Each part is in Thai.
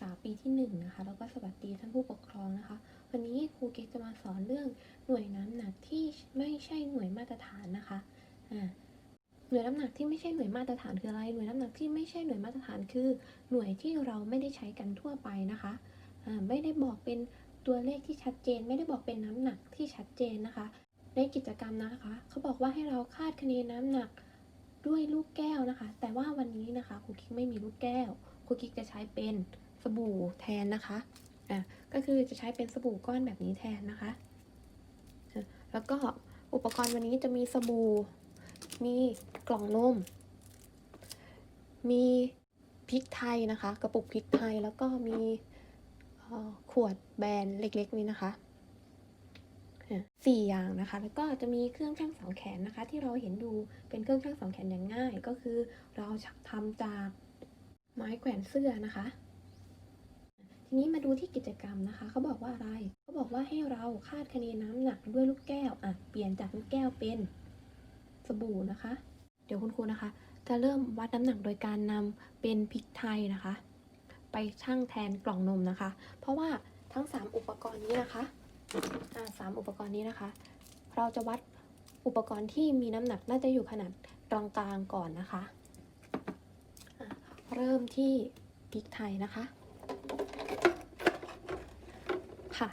ษาปีที่หนึ่งนะคะแล้วก็สวัสดีท่านผู้ปกครองนะคะ วันนี้ครูเก๊กจะมาสอนเรื่องหน่วยน้ำหนักที่ไม่ใช่หน่วยมาตรฐานนะคะอ่าหน่วยน้ำหนักที่ไม่ใช่หน่วยมาตรฐานคืออะไร หน่วยน้ำหนักที่ไม่ใช่หน่วยมาตรฐานคือ หน่วยที่เราไม่ได้ใช้กันทั่วไปนะคะอ่าไม่ได้บอกเป็นตัวเลขที่ชัดเจน ไม่ได้บอกเป็นน้ำหนักที่ชัดเจนนะคะ ในกิจกรรมนะคะเขาบอกว่าให้เราคาดคะเนน้ำหนักด้วยลูกแก้วนะคะ แต่ว่าวันนี้นะคะครูคิกไม่มีลูกแก้วครูคิกจะใช้เป็น บู่แทนนะคะอะก็คือจะใช้เป็นสบู่ก้อนแบบนี้แทนนะคะะแล้วก็อุปกรณ์วันนี้จะมีสบู่ มีกล่องนม มีพริกไทยนะคะ กระปุกพริกไทยแล้วก็มีขวดแบรนด์เล็กๆนี้นะคะสี่อย่างนะคะ แล้วก็จะมีเครื่องช่างเสาแขนนะคะ ที่เราเห็นดูเป็นเครื่องช่างเสาแขนอย่างง่าย ก็คือเราทำจากไม้แขวนเสื้อนะคะ ทีนี้มาดูที่กิจกรรมนะคะ เขาบอกว่าอะไร เขาบอกว่าให้เราคาดคะเนน้ำหนักด้วยลูกแก้ว อะ เปลี่ยนจากลูกแก้วเป็นสบู่นะคะ เดี๋ยวคุณครูนะคะ จะเริ่มวัดน้ำหนักโดยการนำเป็นพริกไทยนะคะ ไปชั่งแทนกล่องนมนะคะ เพราะว่าทั้ง 3 อุปกรณ์นี้นะคะ อ่าสามอุปกรณ์นี้นะคะ เราจะวัดอุปกรณ์ที่มีน้ำหนักน่าจะอยู่ขนาดกลางๆก่อนนะคะะเริ่มที่พริกไทยนะคะ ค่ะ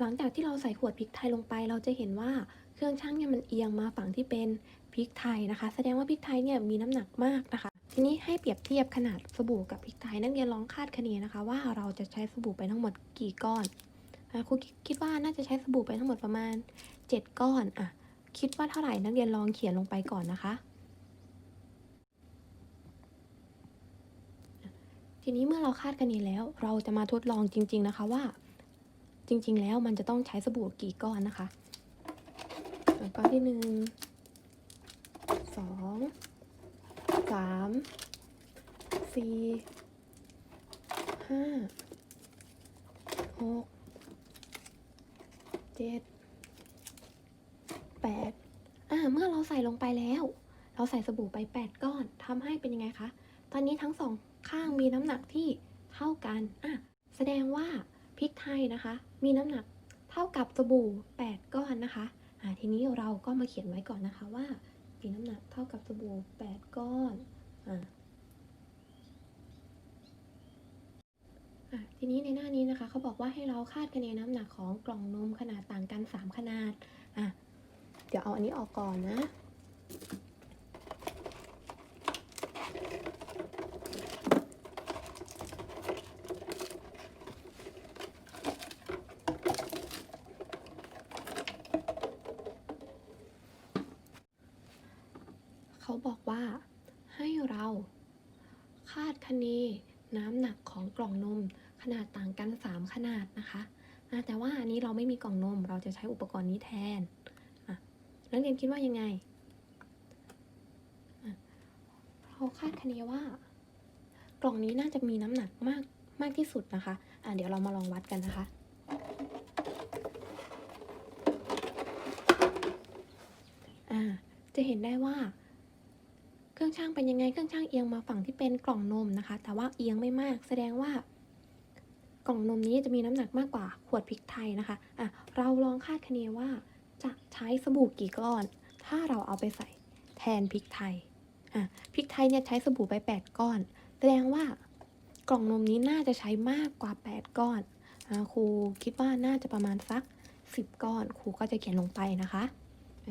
หลังจากที่เราใส่ขวดพริกไทยลงไป เราจะเห็นว่าเครื่องชั่งเนี่ยมันเอียงมาฝั่งที่เป็นพริกไทยนะคะ แสดงว่าพริกไทยเนี่ยมีน้ำหนักมากนะคะ ทีนี้ให้เปรียบเทียบขนาดสบู่กับพริกไทยนักเรียนลองคาดคะเนนะคะ ว่าเราจะใช้สบู่ไปทั้งหมดกี่ก้อนครูคิดว่าน่าจะใช้สบู่ไปทั้งหมดประมาณ 7 ก้อนอะคิดว่าเท่าไหร่นักเรียนลองเขียนลงไปก่อนนะคะ ทีนี้เมื่อเราคาดคะเนแล้ว เราจะมาทดลองจริง ๆนะคะว่า จริง ๆ แล้วมันจะต้องใช้สบู่กี่ก้อนนะคะก้อนที่หนึ่งสองสามสี่ห้าหกเจ็ดแปดอ่าเมื่อเราใส่ลงไปแล้ว เราใส่สบู่ไปแปดก้อนทำให้เป็นยังไงคะ ตอนนี้ทั้งสองข้างมีน้ำหนักที่เท่ากันอะแสดงว่า พริกไทยนะคะ มีน้ำหนักเท่ากับสบู่แปดก้อนนะคะอ่าทีนี้เราก็มาเขียนไว้ก่อนนะคะว่ามีน้ำหนักเท่ากับสบู่แปดก้อนอ่าอะทีนี้ในหน้านี้นะคะเขาบอกว่าให้เราคาดคะเนน้ำหนักของกล่องนมขนาดต่างกัน 3 ขนาด อะ เดี๋ยวเอาอันนี้ออกก่อนนะ เขาบอกว่า ให้เราคาดคะเนน้ำหนักของกล่องนมขนาดต่างกัน 3 ขนาดนะคะะแต่ว่าอันนี้เราไม่มีกล่องนม เราจะใช้อุปกรณ์นี้แทนนักเรียนคิดว่ายังไงเราคาดคะเนว่า กล่องนี้น่าจะมีน้ำหนักมากมากที่สุดนะคะะเดี๋ยวเรามาลองวัดกันนะคะจะเห็นได้ว่า รื่องช่างเป็นยังไงเครื่องช่างเอียงมาฝั่งที่เป็นกล่องนมนะคะ แต่ว่าเอียงไม่มาก แสดงว่ากล่องนมนี้จะมีน้ำหนักมากกว่าขวดพริกไทยนะคะอะเราลองคาดคะเนว่าจะใช้สบู่กี่ก้อน ถ้าเราเอาไปใส่แทนพริกไทยอะพริกไทยเนี่ยใช้สบู่ไป 8 ก้อน แสดงว่ากล่องนมนี้น่าจะใช้มากกว่า 8 ก้อนอ่าครูคิดว่าน่าจะประมาณสัก 10 ก้อน ครูก็จะเขียนลงไปนะคะ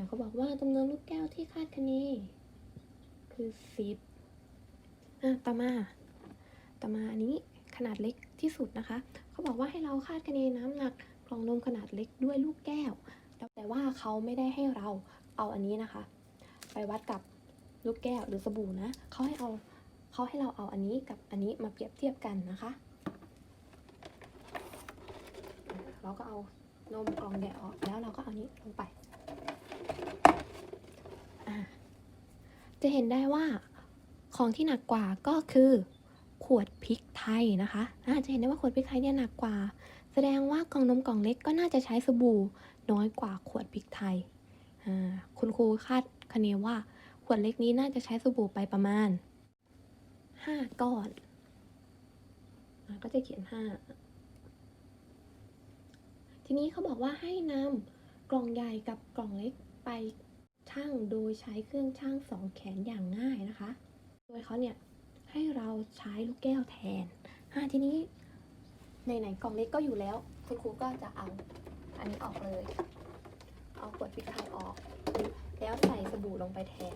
เขาบอกว่าจำนวนลูกแก้วที่คาดคะเน คือสิบอะต่อมา ต่อมาอันนี้ขนาดเล็กที่สุดนะคะ เขาบอกว่าให้เราคาดคะเนน้ำหนักกล่องนมขนาดเล็กด้วยลูกแก้ว แต่ว่าเขาไม่ได้ให้เราเอาอันนี้นะคะ ไปวัดกับลูกแก้วหรือสบู่นะ เขาให้เอาเขาให้เราเอาอันนี้กับอันนี้มาเปรียบเทียบกันนะคะ เราก็เอานมกล่องแกะออกแล้วเราก็เอานี้ลงไป จะเห็นได้ว่าของที่หนักกว่าก็คือขวดพริกไทยนะคะอาจจะเห็นได้ว่าขวดพริกไทยเนี่ยหนักกว่า แสดงว่ากล่องนมกล่องเล็กก็น่าจะใช้สบู่น้อยกว่าขวดพริกไทย คุณครูคาดคะเนว่า ขวดเล็กนี้น่าจะใช้สบู่ไปประมาณ 5 ก้อนอก็จะเขียนห้าทีนี้เขาบอกว่าให้นำกล่องใหญ่กับกล่องเล็กไป ชั่งโดยใช้เครื่องชั่งสองแขนอย่างง่ายนะคะ โดยเขาเนี่ยให้เราใช้ลูกแก้วแทนอะทีนี้ในไหนกล่องเล็กก็อยู่แล้ว คุณครูก็จะเอาอันนี้ออกเลย เอาขวดพริกไทยออก แล้วใส่สบู่ลงไปแทน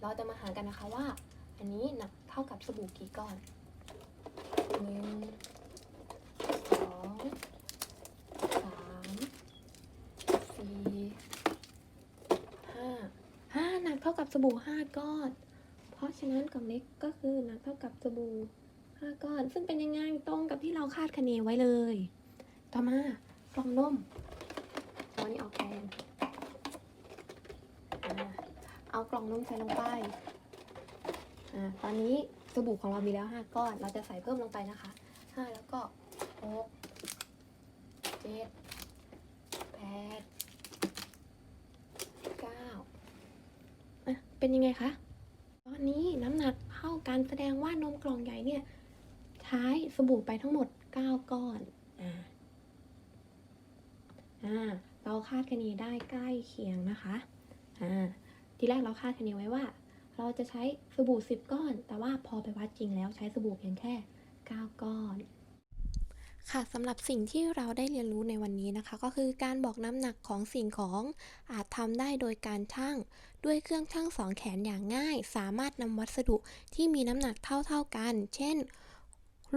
เราจะมาหากันนะคะว่า อันนี้หนักเท่ากับสบู่กี่ก้อนหนึ่งสองสามสี่ห้า หนักเท่ากับสบู่ห้าก้อน เพราะฉะนั้นกล่องเล็กก็คือหนักเท่ากับสบู่ห้าก้อน ซึ่งเป็นยังไงตรงกับที่เราคาดคะเนไว้เลย ต่อมากล่องนมเอาอันนี้ออกแทนเอากล่องนมใส่ลงไปอตอนนี้สบู่ของเรามีแล้ว 5 ก้อน เราจะใส่เพิ่มลงไปนะคะ 5 แล้วก็6 7 8 9อะ เป็นยังไงคะ ตอนนี้น้ำหนักเท่ากันแสดงว่านมกล่องใหญ่เนี่ย ใช้สบู่ไปทั้งหมด 9 ก้อน อ่า อ่า เราคาดคะเนได้ใกล้เคียงนะคะ อ่า ทีแรกเราคาดคะเนไว้ว่า เราจะใช้สบู่ 10 ก้อน แต่ว่าพอไปวัดจริงแล้วใช้สบู่เพียงแค่ 9 ก้อน ค่ะสำหรับสิ่งที่เราได้เรียนรู้ในวันนี้นะคะ ก็คือการบอกน้ำหนักของสิ่งของอาจทำได้โดยการชั่ง ด้วยเครื่องชั่งสองแขนอย่างง่าย สามารถนำวัสดุที่มีน้ำหนักเท่าๆกัน เช่น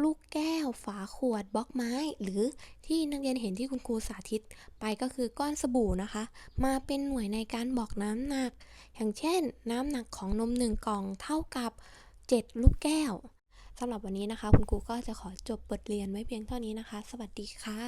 ลูกแก้ว ฝาขวดบล็อกไม้ หรือที่นักเรียนเห็นที่คุณครูสาธิต ไปก็คือก้อนสบู่นะคะ มาเป็นหน่วยในการบอกน้ำหนัก อย่างเช่น น้ำหนักของนมหนึ่งกล่องเท่ากับ 7 ลูกแก้ว สำหรับวันนี้นะคะ คุณครูก็จะขอจบบทเรียนไว้เพียงเท่านี้นะคะ สวัสดีค่ะ